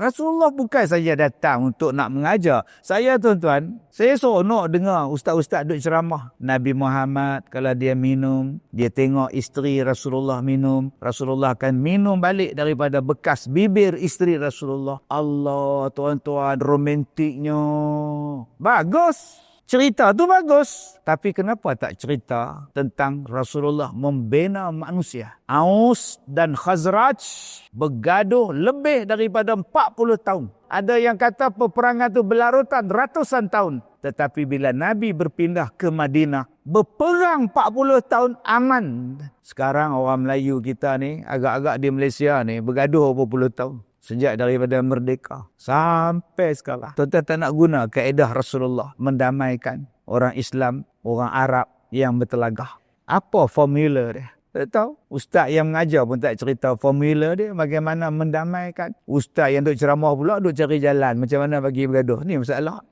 Rasulullah bukan saja datang untuk nak mengajar. Saya tuan-tuan, saya seronok dengar ustaz-ustaz duk ceramah. Nabi Muhammad kalau dia minum, dia tengok isteri Rasulullah minum. Rasulullah akan minum balik daripada bekas bibir isteri Rasulullah. Allah tuan-tuan romantiknya. Bagus. Cerita tu bagus. Tapi kenapa tak cerita tentang Rasulullah membina manusia? Aus dan Khazraj bergaduh lebih daripada 40 tahun. Ada yang kata peperangan itu berlarutan ratusan tahun. Tetapi bila Nabi berpindah ke Madinah, berperang 40 tahun aman. Sekarang orang Melayu kita ni, agak-agak di Malaysia ni, bergaduh berpuluh tahun. Sejak daripada merdeka sampai sekarang. Tuan-tuan tak nak guna kaedah Rasulullah mendamaikan orang Islam, orang Arab yang bertelagah. Apa formula dia? Tak tahu. Ustaz yang mengajar pun tak cerita formula dia bagaimana mendamaikan. Ustaz yang duk ceramah pula duk cari jalan macam mana bagi bergaduh. Ni masalah.